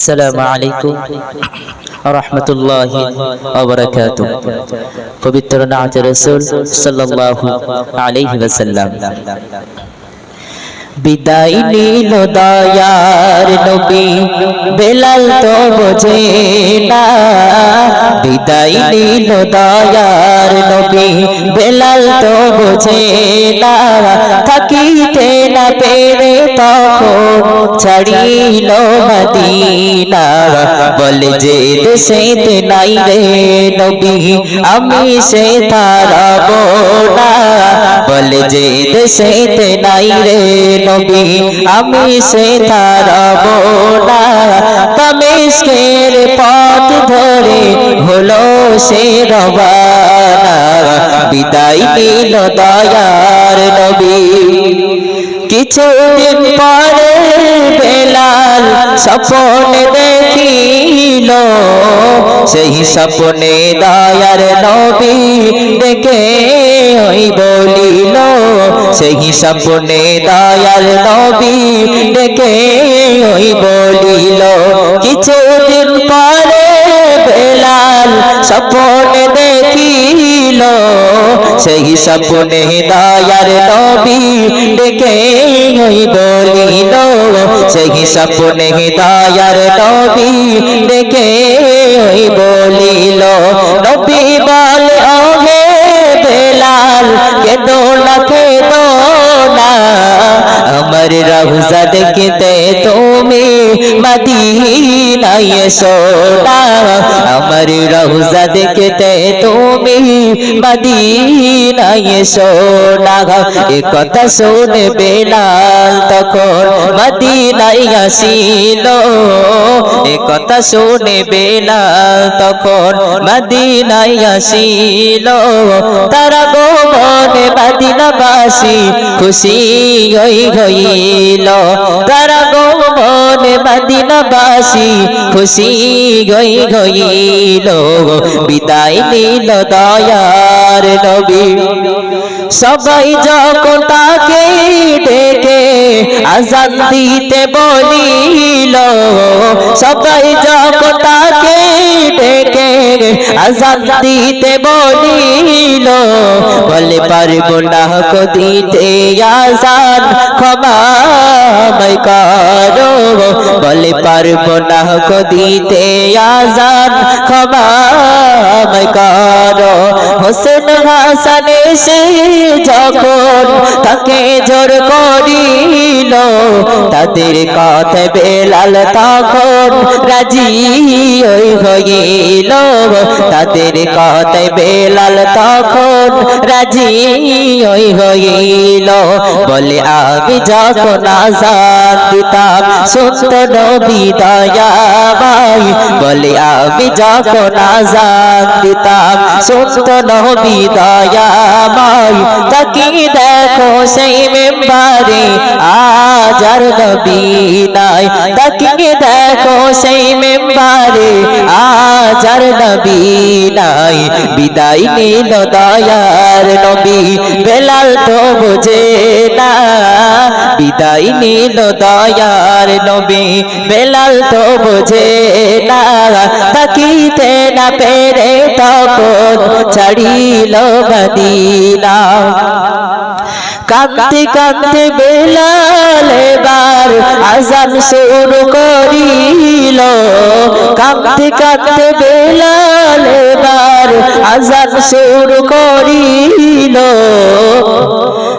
আসসালামু আলাইকুম রহমতুল্লাহি ওবরাকাতু পবিত্র নাচ রসুল বিদায় নিল দয়ার নবী, বেলাল তো বোঝে বিদায় নিল দয়ার নবী, বেলাল তো বোঝে না। থাকিতে পেরে তখন ছাড়িল মদিনা। বলে যে দেশেতে নাই রে নবী, আমি সে তারাব না। বলে যে দেশেতে নাই রে নবী, আমি সে তারাব না। তমেস্কের পথ ধরে হলো সে রবানা। বিদায় নিল দয়ার নবী। কিছুদিন পরে বেলাল স্বপনে দেখিল। সেই স্বপনে দয়ার নবী দেখে ওই বলিল, সেই স্বপনে দয়ার নবী দেখে ওই বলিল, কিছুদিন পরে স্বপনে দেখিল, সেই স্বপনে দয়ার নবী ডেকে বলিল সেই স্বপনে দয়ার নবী ডেকে বলিল, নবী বল ওহে বেলাল, কেদো না কেদো না, আমার রহুজা দেখতে তুমি মদিনায় সোনা আমার রহুজা দেখতে তুমি মদিনায় সোনা এ কথা শুনে বেলাল তখন মদিনায় আসিল। এ কথা শুনে বেলাল তখন মদিনায় আসিল। তারা গোমনে মদিনাবাসী খুশি হই হইল তারা মদিনাবাসী খুশি গই গইল বিদায় নিল দয়ার নবী। সবাই যখন তাকে ডেকে আজান দিতে বলিল, সবাই যখন তাকে ডেকে আজান দিতে বলিল, বলে পারব না কো দিতে আজান, ক্ষমা করো। পারব না দিতে আজান, ক্ষমা করো। হোসেন হাসান এসে যখন তাকে জোর করিল, তাদের কথা বেলাল তখন রাজি হইল। তাদের কথা বেলাল তখন রাজি ওই হইল বলে আমি যখন আজান দিতাম সুস্থ নবী দয়াবাই। বলে আমি যখন আজান দিতাম সুস্থ নবী দয়াবাই। তাকি দেখো সেই মেম্বারে আজার নবী নাই। তাকি দেখো সেই মেম্বারে আজার নবী নাই। বিদায় নিল দয়ার নবী, বেলাল তো বোঝে না। বিদায় নিল দয়ার নবী, বেলাল তো বোঝে না। তাকিতে না পেরে তখন ছাড়িল মদিনা। কাঁদতে কাঁদতে বেলাল এবার আজান শুরু করিল কাঁদতে কাঁদতে বেলাল এবার আজান শুরু করিল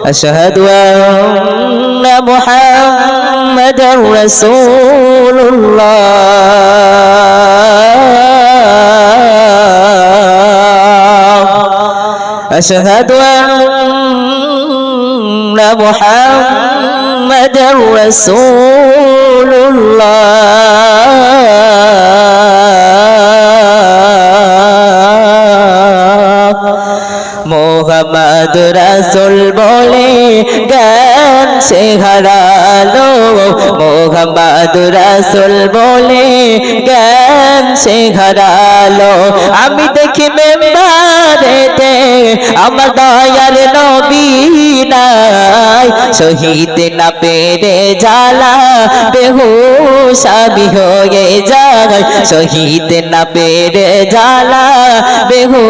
আশহাদু আন্না মুহাম্মাদার রাসূলুল্লাহ أشهد أن محمد رسول الله মোহাম্মদ রাসুল বলে জ্ঞান সে হারালো মোহাম্মদ মোহাম্মদ রাসুল বলে জ্ঞান সে হারালো আমি দেখি মেম্বারেতে আমার দয়ার নবী নাই শহীদ না পেরে জালা বেহু সাবি হয়ে যায় শহীদ না পেরে জ্বালা বেহু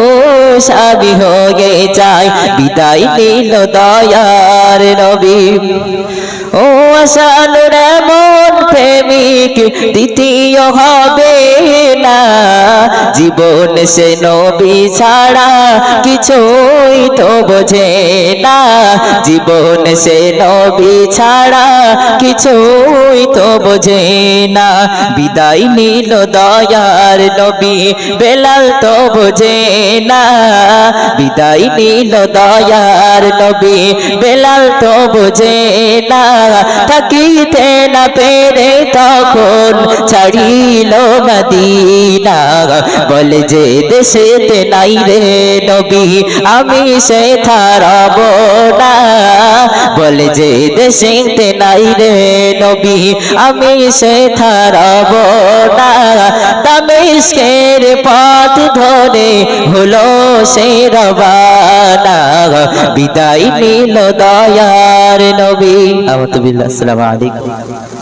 সাবি হয়ে যাই। বিদায় নিল দয়ার নবী। ও আসানুর মন প্রেমিক দ্বিতীয় হবে না। জীবন সে নবী ছাড়া কিছুই তো বোঝে না। জীবন সে নবী ছাড়া কিছুই তো বোঝে না। বিদায় নিল দয়ার নবী, বেলাল তো বোঝে না। বিদায় নিল দয়ার নবী, বেলাল তো বোঝে না। থাকিতে না পেরে তখন ছাড়িল মদিনা। বলে যে দেশেতে নাই রে নবী, আমি সে থারব না। বলে যে দেশেতে নাই রে নবী, আমি সে থারব না। দামেস্কের পথ ধরে হলো সে রবানা। বিদায় নিল দয়ার নবী। আহমদুল্লাহ আসসালামু আলাইকুম।